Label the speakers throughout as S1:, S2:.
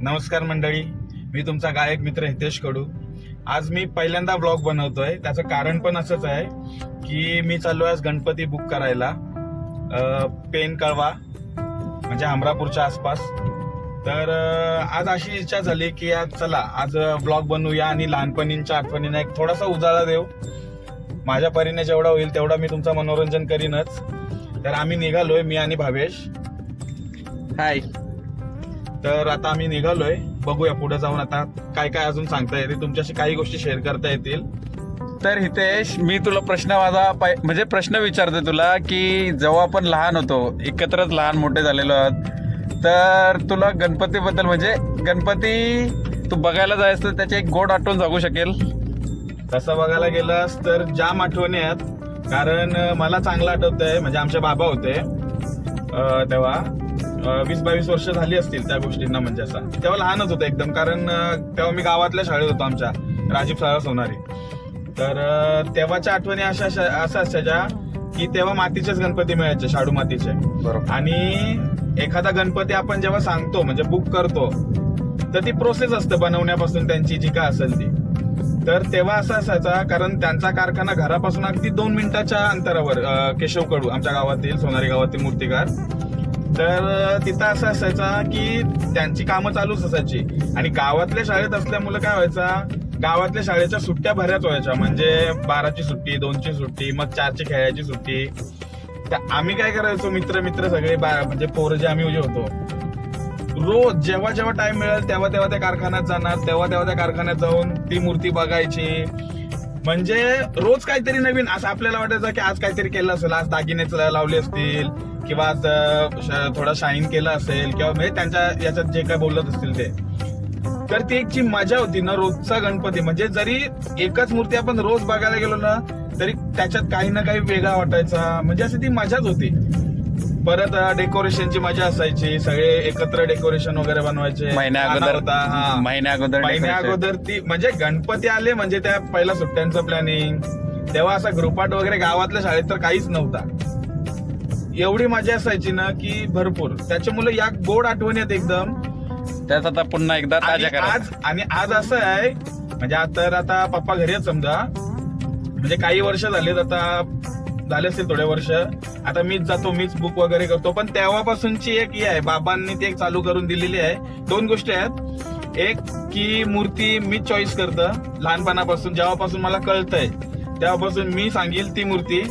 S1: नमस्कार मंडळी मी तुमचा गायक मित्र हितेश कडू. आज मी पहिल्यांदा ब्लॉग बनवतोय. त्याचं कारण पण असंच आहे की मी चाललो आज गणपती बुक करायला. पेन कळवा म्हणजे अमरापूरच्या आसपास. तर आज अशी इच्छा झाली की आज चला आज ब्लॉग बनवूया आणि लहानपणींच्या आठवणींना एक थोडासा उजाळा देऊ. माझ्या परीने जेवढा होईल तेवढा मी तुमचं मनोरंजन करीनच. तर आम्ही निघालोय मी आणि भावेश.
S2: हाय
S1: तर आता आम्ही निघालोय. बघूया पुढे जाऊन आता काय काय अजून सांगता येते तुमच्याशी काही गोष्टी शेअर करता येतील.
S2: तर हितेश मी तुला प्रश्न माझा म्हणजे प्रश्न विचारते तुला की जेव्हा आपण लहान होतो एकत्रच लहान मोठे झालेलो आहोत तर तुला गणपतीबद्दल म्हणजे गणपती तू बघायला जायचं तर त्याची एक गोड आठवण जागू शकेल?
S1: तसं बघायला गेलास तर जाम आठवणी आहेत. कारण मला चांगलं आठवत आहे म्हणजे आमचे बाबा होते तेव्हा. वीस बावीस वर्ष झाली असतील त्या गोष्टींना म्हणजे असं. तेव्हा लहानच होतं एकदम कारण तेव्हा मी गावातल्या शाळेत होतो आमच्या राजीव शाळा सोनारी तर तेव्हाच्या आठवणी अशा अशा असायच्या की तेव्हा मातीचेच गणपती मिळायचे शाडू मातीचे.
S2: बरोबर.
S1: आणि एखादा गणपती आपण जेव्हा सांगतो म्हणजे बुक करतो तर ती प्रोसेस असते बनवण्यापासून त्यांची जी काय असेल ती. तर तेव्हा असं असायचा कारण त्यांचा कारखाना घरापासून अगदी दोन मिनिटाच्या अंतरावर केशव कडू आमच्या गावातील सोनारी गावातील मूर्तिकार. तर तिथं असं असायचा की त्यांची कामं चालूच असायची. आणि गावातल्या शाळेत असल्यामुळे काय व्हायचा गावातल्या शाळेच्या सुट्ट्या भऱ्याच व्हायच्या. म्हणजे बाराची सुट्टी दोनची सुट्टी मग चारची खेळायची सुट्टी. तर आम्ही काय करायचो मित्र मित्र सगळे बा- म्हणजे पोरं जे आम्ही उजे होतो रोज जेव्हा जेव्हा टाइम मिळेल तेव्हा तेव्हा त्या कारखान्यात जाणार तेव्हा तेव्हा त्या कारखान्यात जाऊन ती मूर्ती बघायची. म्हणजे रोज काहीतरी नवीन असं आपल्याला वाटायचं की आज काहीतरी केलं असेल आज दागिने लावले असतील किंवा श- थोडा शाईन केला असेल किंवा म्हणजे त्यांच्या याच्यात जे काय बोलत असतील ते. तर ती एक जी मजा होती ना रोजचा गणपती. म्हणजे जरी एकच मूर्ती आपण रोज बघायला गेलो ना तरी त्याच्यात काही ना काही वेगळा वाटायचा. म्हणजे अशी ती मजाच होती. परत डेकोरेशनची मजा असायची. सगळे एकत्र डेकोरेशन वगैरे बनवायचे.
S2: महिन्या अगोदर
S1: होता हा.
S2: महिन्या अगोदर
S1: महिन्या. अगोदर ती म्हणजे गणपती आले म्हणजे त्या पहिल्या सुट्ट्यांचं प्लॅनिंग तेव्हा असा ग्रुपाट वगैरे गावातल्या शाळेत तर काहीच नव्हता. एवढी मजा असायची ना की भरपूर. त्याच्यामुळे या गोड आठवणी आहेत एकदम.
S2: त्याच आता पुन्हा एकदा
S1: आणि
S2: ताज्या करा.
S1: आज आणि आज असं आहे म्हणजे आता तर आता पप्पा घरी आहेत समजा. म्हणजे काही वर्ष झालेत आता झाले असतील थोडे वर्ष. आता मीच जातो मीच बुक वगैरे करतो. पण तेव्हापासूनची एक ही आहे बाबांनी ती एक चालू करून दिलेली आहे. दोन गोष्टी आहेत. एक की मूर्ती मीच चॉईस करतं लहानपणापासून जेव्हापासून मला कळतंय तेव्हापासून मी सांगेल ती मूर्ती.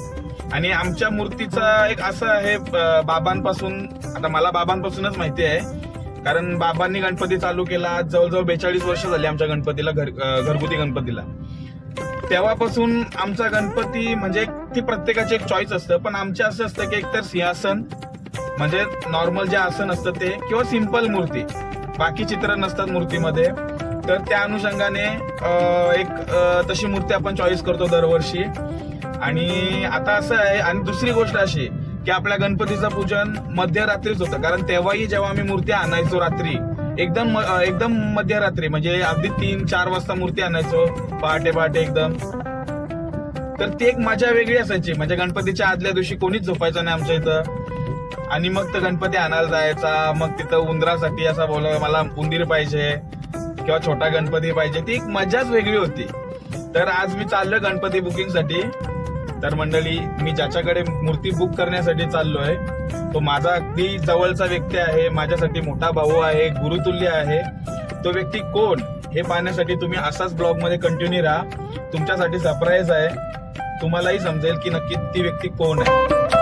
S1: आणि आमच्या मूर्तीचा एक असं आहे बाबांपासून आता मला बाबांपासूनच माहिती आहे कारण बाबांनी गणपती चालू केला जवळजवळ बेचाळीस वर्ष झाली आमच्या गणपतीला घर घरगुती गणपतीला. तेव्हापासून आमचा गणपती म्हणजे ती प्रत्येकाची एक चॉईस असतं पण आमचे असं असतं की एकतर सिंहासन म्हणजे नॉर्मल जे आसन असतं ते किंवा सिंपल मूर्ती. बाकी चित्र नसतात मूर्तीमध्ये. तर त्या अनुषंगाने एक तशी मूर्ती आपण चॉईस करतो दरवर्षी. आणि आता असं आहे आणि दुसरी गोष्ट अशी की आपल्या गणपतीचं पूजन मध्यरात्रीच होतं. कारण तेव्हाही जेव्हा आम्ही मूर्ती आणायचो रात्री एकदम म- एकदम मध्यरात्री म्हणजे अगदी तीन चार वाजता मूर्ती आणायचो पहाटे पहाटे एकदम. तर ती एक मजा वेगळी असायची. म्हणजे गणपतीच्या आदल्या दिवशी कोणीच झोपायचं नाही आमच्या इथं. आणि मग तर गणपती आणायला जायचा मग तिथं उंदरासाठी असा बोला मला उंदीर पाहिजे किंवा छोटा गणपती पाहिजे. ती एक मजाच वेगळी होती. तर आज मी चाललोय गणपती बुकिंगसाठी. तर मंडळी मी ज्याच्याकडे मूर्ती बुक करण्यासाठी चाललो आहे तो माझा अगदी जवळचा व्यक्ती आहे माझ्यासाठी मोठा भाऊ आहे गुरुतुल्य आहे. तो व्यक्ती कोण हे पाहण्यासाठी तुम्ही असाच ब्लॉगमध्ये कंटिन्यू राहा. तुमच्यासाठी सरप्राईज आहे. तुम्हालाही समजेल की नक्की ती व्यक्ती कोण आहे.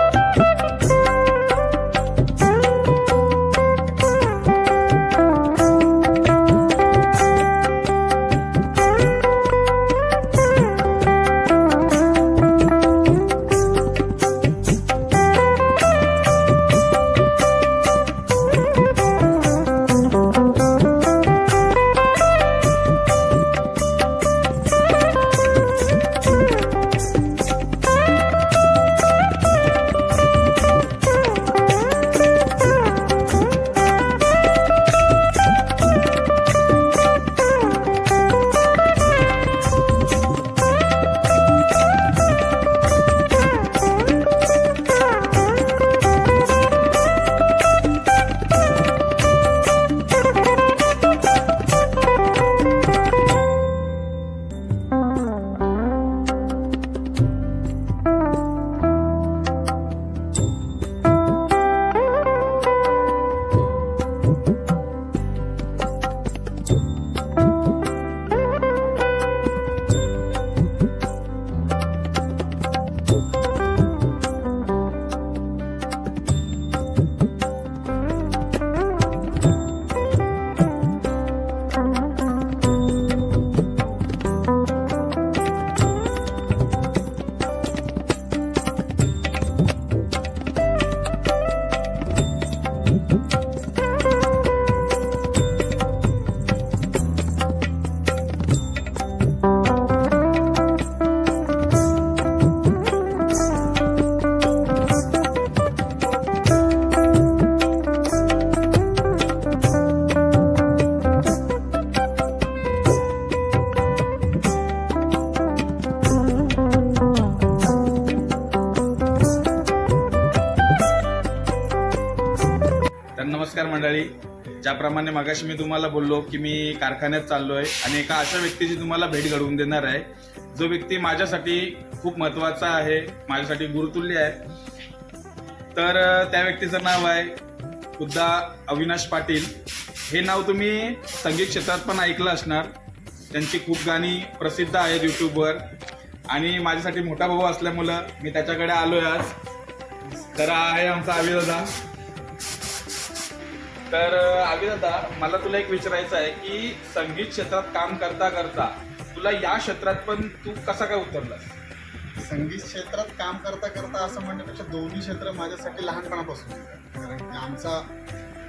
S1: मंडळी ज्याप्रमाणे मगाशी मी तुम्हाला बोललो की मी कारखान्यात चाललोय आणि एका अशा व्यक्तीची तुम्हाला भेट घडवून देणार आहे. जो व्यक्ती माझ्यासाठी खूप महत्त्वाचा आहे माझ्यासाठी गुरुतुल्य आहे तर त्या व्यक्तीचं नाव आहे खुद्दा अविनाश पाटील. हे नाव तुम्ही संगीत क्षेत्रात पण ऐकलं असणार. त्यांची खूप गाणी प्रसिद्ध आहेत युट्यूबवर आणि माझ्यासाठी मोठा भाऊ असल्यामुळं मी त्याच्याकडे आलोय आज. तर आहे आमचा अविदादा तर आगी दादा मला तुला एक विचारायचं आहे की संगीत क्षेत्रात काम करता करता तुला या क्षेत्रात पण तू कसा काय उतरलास?
S3: संगीत क्षेत्रात काम करता करता असं म्हणण्यापेक्षा दोन्ही क्षेत्र माझ्यासाठी लहानपणापासून कारण की आमचा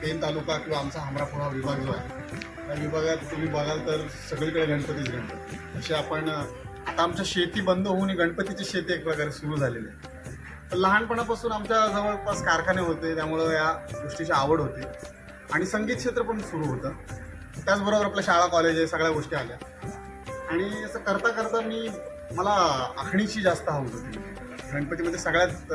S3: पेन तालुका किंवा आमचा हमरापुरा हा विभाग जो आहे त्या विभागात तुम्ही बघाल तर सगळीकडे गणपतीच गणपती. असे आपण आता आमच्या शेती बंद होऊन गणपतीची शेती एक प्रकारे सुरू झालेली आहे. तर लहानपणापासून आमच्या जवळपास कारखाने होते त्यामुळं या गोष्टीची आवड होती. आणि संगीत क्षेत्र पण सुरू होतं. त्याचबरोबर आपल्या शाळा कॉलेज आहे सगळ्या गोष्टी आल्या. आणि असं करता करता मी मला आखणीची जास्त हवस होती. गणपतीमध्ये सगळ्यात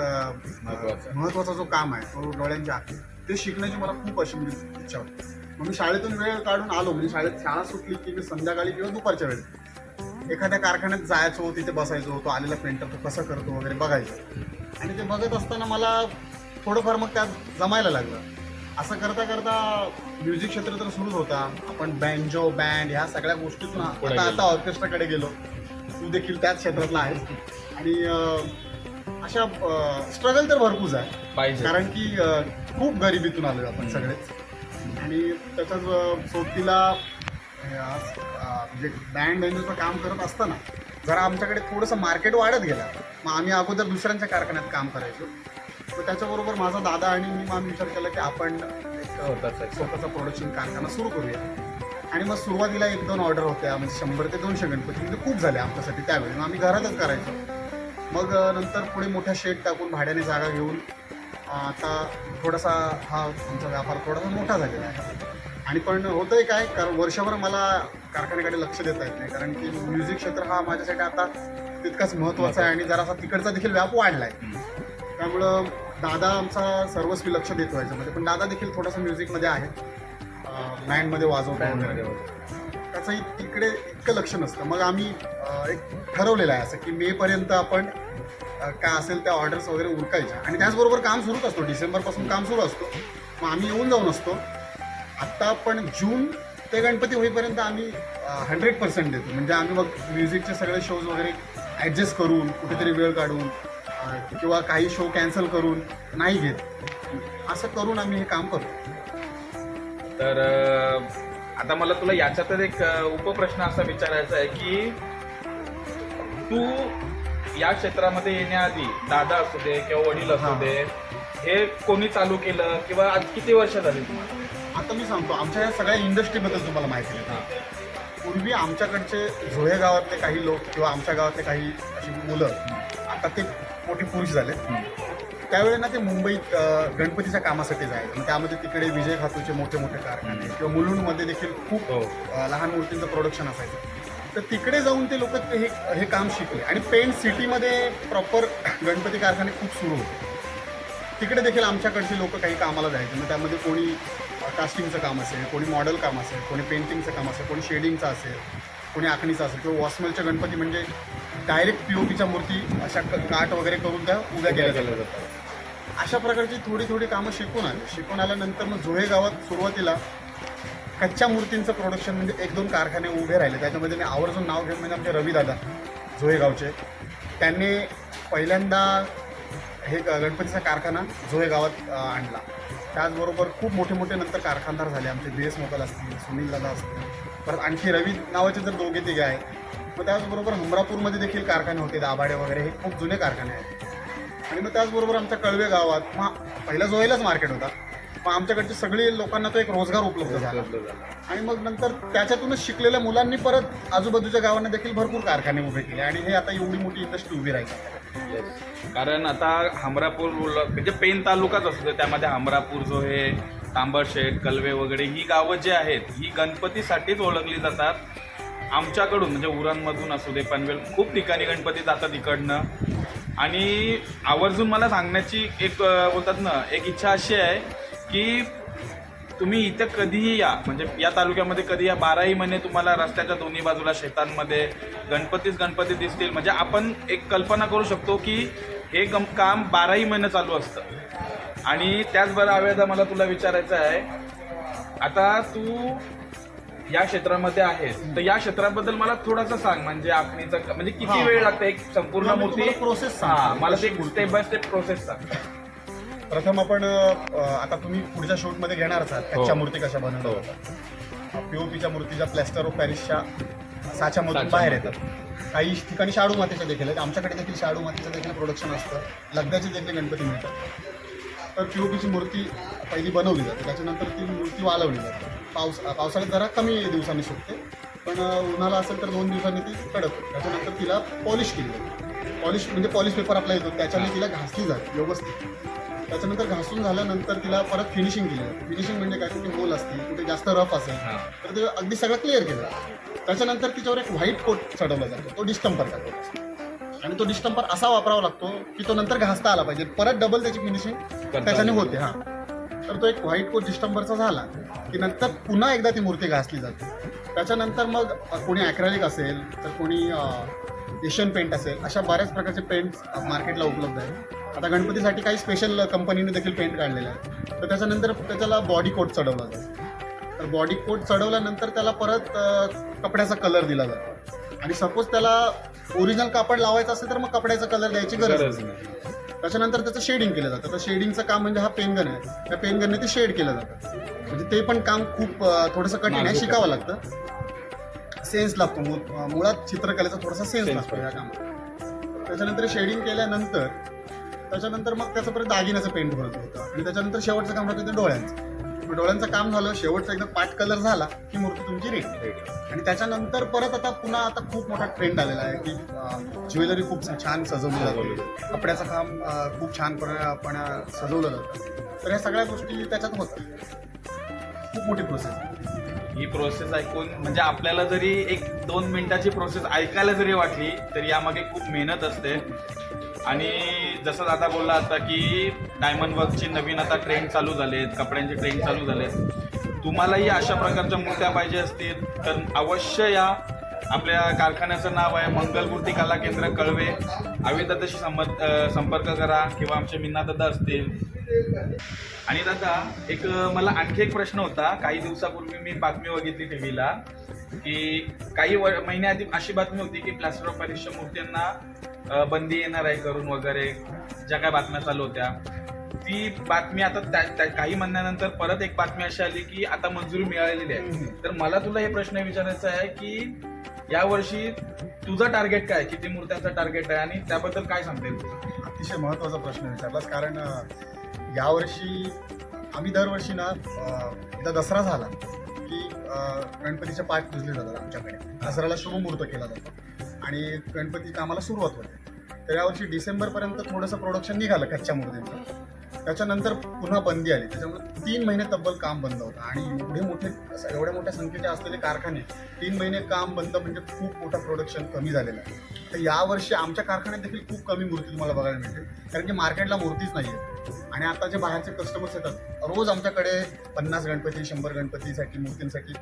S1: महत्त्वाचं.
S3: महत्त्वाचा जो काम आहे तो डोळ्यांची आखणी. ते शिकण्याची मला खूप अशी म्हणजे इच्छा होती. मग मी शाळेतून वेळ काढून आलो. म्हणजे शाळेत शाळा सुटली की मी संध्याकाळी किंवा दुपारच्या वेळेत एखाद्या कारखान्यात जायचो तिथे बसायचो तो आलेला पेंटर तो कसं करतो वगैरे बघायचो. आणि ते बघत असताना मला थोडंफार मग त्यात जमायला लागलं. असं करता करता म्युझिक क्षेत्र तर सुरूच होता. आपण बँजो बँड ह्या सगळ्या गोष्टीतून आता. आता ऑर्केस्ट्राकडे गेलो. तू देखील त्याच क्षेत्रातला आहेस. आणि अशा स्ट्रगल तर भरपूर आहे
S1: पाहिजे.
S3: कारण की खूप गरिबीतून आलोय आपण सगळेच. आणि त्याच्याच सोबतीला म्हणजे बँड बँजोचं काम करत असताना जरा आमच्याकडे थोडंसं मार्केट वाढत गेलं. मग आम्ही अगोदर दुसऱ्यांच्या कारखान्यात काम करायचो. त्याच्याबरोबर माझा दादा आणि मी आम्ही विचार केला की आपण एक
S1: स्वतःचं
S3: प्रोडक्शन कारखाना सुरू करूया. आणि मग सुरुवातीला एक दोन ऑर्डर होत्या म्हणजे शंभर ते दोनशे गणपती. म्हणजे खूप झाले आमच्यासाठी त्यावेळी. मग आम्ही घरातच करायचो. मग नंतर पुढे मोठ्या शेड टाकून भाड्याने जागा घेऊन आता थोडासा हा आमचा व्यापार थोडासा मोठा झालेला आहे. आणि पण होतंय काय कारण वर्षभर मला कारखान्याकडे लक्ष देता येत नाही. कारण की म्युझिक क्षेत्र हा माझ्यासाठी आता तितकाच महत्त्वाचा आहे आणि जरासा तिकडचा देखील व्याप वाढला आहे त्यामुळं दादा आमचा सर्वस्वी लक्ष देतो याच्यामध्ये. पण दादा देखील थोडासा म्युझिकमध्ये आहे. बँडमध्ये वाजवतो वगैरे. त्याचंही तिकडे इतकं लक्ष नसतं. मग आम्ही एक ठरवलेलं आहे असं की मेपर्यंत आपण काय असेल त्या ऑर्डर्स वगैरे उरकायच्या. आणि त्याचबरोबर काम सुरूच असतो. डिसेंबरपासून काम सुरू असतो. मग आम्ही येऊन जाऊन असतो. आत्ता पण जून ते गणपती होईपर्यंत आम्ही हंड्रेड पर्सेंट देतो. म्हणजे आम्ही मग म्युझिकचे सगळे शोज वगैरे ॲडजस्ट करून कुठेतरी वेळ काढून किंवा काही शो कॅन्सल करून नाही घेत. असं करून आम्ही हे काम करतो.
S1: तर आता मला तुला याच्यातच एक उपप्रश्न असा विचारायचा आहे की तू या क्षेत्रामध्ये येण्याआधी दादा असू दे किंवा वडील असू
S3: हा.
S1: दे हे कोणी चालू केलं किंवा आज किती वर्ष झाली तुम्हाला?
S3: आता मी सांगतो आमच्या या सगळ्या इंडस्ट्रीबद्दल तुम्हाला माहिती आहे. पूर्वी आमच्याकडचे झोळे गावातले काही लोक किंवा आमच्या गावातले काही अशी मुलं आता ते मोठे पुरुष झाले त्यावेळी ना ते मुंबईत गणपतीच्या कामासाठी जायचे. मग त्यामध्ये तिकडे विजय खातूचे मोठे मोठे कारखाने किंवा मुलुंडमध्ये देखील खूप
S1: हो.
S3: लहान मूर्तींचं प्रोडक्शन असायचं. तर तिकडे जाऊन ते लोक हे हे काम शिकले. आणि पेंट सिटीमध्ये प्रॉपर गणपती कारखाने खूप सुरू होते. तिकडे देखील आमच्याकडची लोक काही कामाला जायचे. मग त्यामध्ये कोणी कास्टिंगचं काम असेल कोणी मॉडेल काम असेल कोणी पेंटिंगचं काम असेल कोणी शेडिंगचं असेल कोणी आखणीचं असेल. किंवा वॉसमेलच्या गणपती म्हणजे डायरेक्ट पी ओ पीच्या मूर्ती अशा क- काट वगैरे करून त्या उभ्या केल्या जातात. अशा प्रकारची थोडी थोडी कामं शिकून आले. शिकून आल्यानंतर मग जोहे गावात सुरुवातीला कच्च्या मूर्तींचं प्रोडक्शन म्हणजे एक दोन कारखाने उभे राहिले. त्याच्यामध्ये मी आवर्जून नाव घेऊन म्हणजे आमचे रविदादा जोहे गावचे. त्यांनी पहिल्यांदा हे गणपतीचा कारखाना जोहे गावात आणला. त्याचबरोबर खूप मोठे मोठे नंतर कारखानदार झाले. आमचे बी एस मोकल असतील सुनील दादा असतील. परत आणखी रवी नावाचे जर दोघे तिघे आहेत मग त्याचबरोबर हमरापूरमध्ये देखील कारखाने होते दाभाडे वगैरे हे खूप जुने कारखाने आहेत. आणि मग त्याचबरोबर आमच्या कळवे गावात मग पहिला जोहेलाच मार्केट होता मग आमच्याकडचे सगळे लोकांना तो एक रोजगार उपलब्ध झाला. आणि मग नंतर त्याच्यातूनच शिकलेल्या मुलांनी परत आजूबाजूच्या गावांना देखील भरपूर कारखाने उभे केले आणि हे आता एवढी मोठी इंडस्ट्री उभी राहील.
S1: कारण आता हमरापूर म्हणजे पेन तालुकाच असतो त्यामध्ये हमरापूर जो आहे तांबरशेठ कलवे वगैरे ही गावं जी आहेत ही गणपतीसाठीच ओळखली जातात. आमच्याकडून म्हणजे उरणमधून असू दे पनवेल खूप ठिकाणी गणपती जातात इकडनं. आणि आवर्जून मला सांगण्याची एक बोलतात ना एक इच्छा अशी आहे की तुम्ही इथं कधीही या म्हणजे या तालुक्यामध्ये कधी या बाराही महिने तुम्हाला रस्त्याच्या दोन्ही बाजूला शेतांमध्ये गणपतीच गणपती दिसतील. म्हणजे आपण एक कल्पना करू शकतो की हे गम काम बाराही महिने चालू असतं. आणि त्याचबरोबर आवेदा मला तुला विचारायचं आहे आता तू या क्षेत्रामध्ये आहेस तर या क्षेत्राबद्दल मला थोडंसं सांग म्हणजे आखणीचं म्हणजे किती. वेळ लागतं एक संपूर्ण
S3: तुला मी
S1: मूर्ती. हा मला ते स्टेप बाय स्टेप प्रोसेस सांग
S3: प्रथम आपण आता तुम्ही पुढच्या शूटमध्ये घेणारच आहात कच्च्या
S1: हो.
S3: मूर्ती कशा बनवल्या
S1: हो.
S3: जातात पीओपीच्या मूर्तीच्या प्लॅस्टर ऑफ पॅरिसच्या साच्यामधून
S1: साच्या
S3: बाहेर
S1: मधून.
S3: येतात काही ठिकाणी शाडू मातीच्या देखील आहेत आमच्याकडे देखील शाडू मातीचं देखील प्रोडक्शन असतं लगद्याचे देखील गणपती मिळतात तर पीओपीची मूर्ती पहिली बनवली जाते. त्याच्यानंतर ती मूर्ती वाळवली जाते. पावस पावसाळ्यात जरा कमी दिवसांनी सुकते पण अ, उन्हाळा असेल तर दोन दिवसांनी ती कडक. त्याच्यानंतर तिला पॉलिश केली जाते. पॉलिश म्हणजे पॉलिश पेपर आपला येतो त्याच्याने तिला घासली जाते व्यवस्थित. त्याच्यानंतर घासून झाल्यानंतर तिला परत फिनिशिंग केली जाते. फिनिशिंग म्हणजे काय? कुठे होल असतील कुठे जास्त रफ असेल. तर ते अगदी सगळं क्लिअर केलं जातं. त्याच्यानंतर तिच्यावर एक व्हाईट कोट चढवला जातो. तो डिस्टंपर टाकतो आणि तो डिस्टंपर असा वापरावा लागतो की तो नंतर घासता आला पाहिजे. परत डबल त्याची फिनिशिंग त्याच्याने होते हा. तर तो एक व्हाईट कोट डिस्टंबरचा झाला की नंतर पुन्हा एकदा ती मूर्ती घासली जाते. त्याच्यानंतर मग कोणी ॲक्रेलिक असेल तर कोणी एशियन पेंट असेल अशा बऱ्याच प्रकारचे पेंट मार्केटला उपलब्ध आहे आता गणपतीसाठी काही स्पेशल कंपनीने देखील पेंट काढलेले आहेत. तर त्याच्यानंतर त्याच्याला बॉडी कोट चढवला जातो. तर बॉडी कोट चढवल्यानंतर त्याला परत कपड्याचा कलर दिला जातो. आणि सपोज त्याला ओरिजिनल कापड लावायचं असेल तर मग कपड्याचा कलर द्यायची गरज नाही. त्याच्यानंतर त्याचं शेडिंग केलं जातं. तर शेडिंगचं काम म्हणजे हा पेनगन आहे. त्या पेनगनने ते शेड केलं जातं. म्हणजे ते पण काम खूप थोडंसं कठीण आहे. शिकावं लागतं. सेन्स लागतो. मुळात चित्रकलेचा थोडासा सेन्स लागतो या कामात. त्याच्यानंतर शेडिंग केल्यानंतर त्याच्यानंतर मग त्याचं परत दागिन्याचं पेंट भरत होतं. आणि त्याच्यानंतर शेवटचं काम राहतं ते डोळ्यांचं. डोळ्यांचं काम झालं शेवटचा एकदा पाठ कलर झाला की मूर्ती तुमची रेडी आणि त्याच्यानंतर परत आता पुन्हा आता खूप मोठा ट्रेंड आलेला आहे की ज्वेलरी खूप छान सजवली जाते. कपड्याचं काम खूप छानपणे आपण अं, सजवलं जातं. तर या सगळ्या गोष्टी त्याच्यात होतात. खूप मोठी प्रोसेस
S1: ही प्रोसेस ऐकून म्हणजे आपल्याला जरी एक दोन मिनिटाची प्रोसेस ऐकायला जरी वाटली तरी यामागे खूप मेहनत असते. आणि जसं दादा बोलला आता की डायमंड वर्कची नवीन आता ट्रेंड चालू झालेत कपड्यांचे ट्रेंड चालू झालेत. तुम्हालाही अशा प्रकारच्या मूर्त्या पाहिजे असतील तर अवश्य या. आपल्या कारखान्याचं नाव आहे मंगलमूर्ती कला केंद्र कळवे. आम्ही दादाशी संमत संपर्क करा किंवा आमचे मिन्ना दादा असतील. आणि दादा एक मला आणखी एक प्रश्न होता. काही दिवसापूर्वी मी बातमी बघितली टीव्हीला की काही व महिन्याआधी अशी बातमी होती की प्लॅस्टर ऑफ पॅरिसच्या मूर्त्यांना बंदी येणार आहे करून वगैरे ज्या काय बातम्या चालू होत्या. ती बातमी आता त्या- त्या- काही महिन्यानंतर परत एक बातमी अशी आली की आता मंजुरी मिळालेली आहे. तर मला तुला हे प्रश्न विचारायचा आहे की यावर्षी तुझं टार्गेट काय? किती मूर्त्यांचं टार्गेट आहे? आणि त्याबद्दल काय सांगता येईल?
S3: अतिशय महत्त्वाचा प्रश्न विचारलास. कारण यावर्षी आम्ही दरवर्षी ना एकदा दसरा झाला की गणपतीचे पाठ पुजले जातात आमच्याकडे. दसऱ्याला शुभमुहूर्त केला जातो. आणि गणपती कामाला सुरुवात होते. तर यावर्षी डिसेंबरपर्यंत थोडंसं प्रोडक्शन निघालं कच्च्या मूर्तीचं त्याच्यानंतर पुन्हा बंदी आली. त्याच्यामुळे तीन महिने तब्बल काम बंद होतं. आणि एवढे मोठे एवढ्या मोठ्या संख्येचे असलेले कारखाने तीन महिने काम बंद म्हणजे खूप मोठं प्रोडक्शन कमी झालेलं आहे. तर यावर्षी आमच्या कारखान्यात देखील खूप कमी मूर्ती तुम्हाला बघायला मिळते कारण की मार्केटला मूर्तीच नाही आहे आणि आता जे बाहेरचे कस्टमर्स येतात रोज आमच्याकडे पन्नास गणपती शंभर गणपतीसाठी मूर्तींसाठी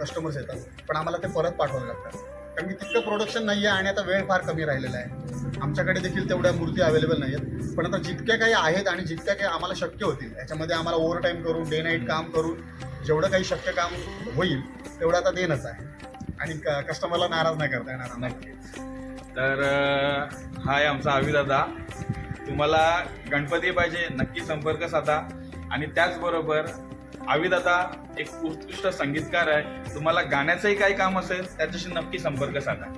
S3: कस्टमर्स येतात. पण आम्हाला ते परत पाठवावे लागतात. कारण की तितकं प्रोडक्शन नाही आहे आणि आता वेळ फार कमी राहिलेला आहे. आमच्याकडे देखील तेवढ्या मूर्ती अवेलेबल नाही आहेत पण आता जितक्या काही आहेत आणि जितक्या काही आम्हाला शक्य होतील याच्यामध्ये आम्हाला ओव्हर टाईम करून डे नाईट काम करून जेवढं काही शक्य काम होईल तेवढं आता देणंच आहे. आणि कस्टमरला नाराज नाही करता येणार
S1: नक्की तर हाय हा आहे आमचा आवी दादा तुम्हाला गणपती पाहिजे नक्की संपर्क साधा. आणि त्याचबरोबर आविदादा एक उत्कृष्ट संगीतकार आहे. तुम्हाला गाण्याचंही काही काम असेल त्याच्याशी नक्की संपर्क साधा.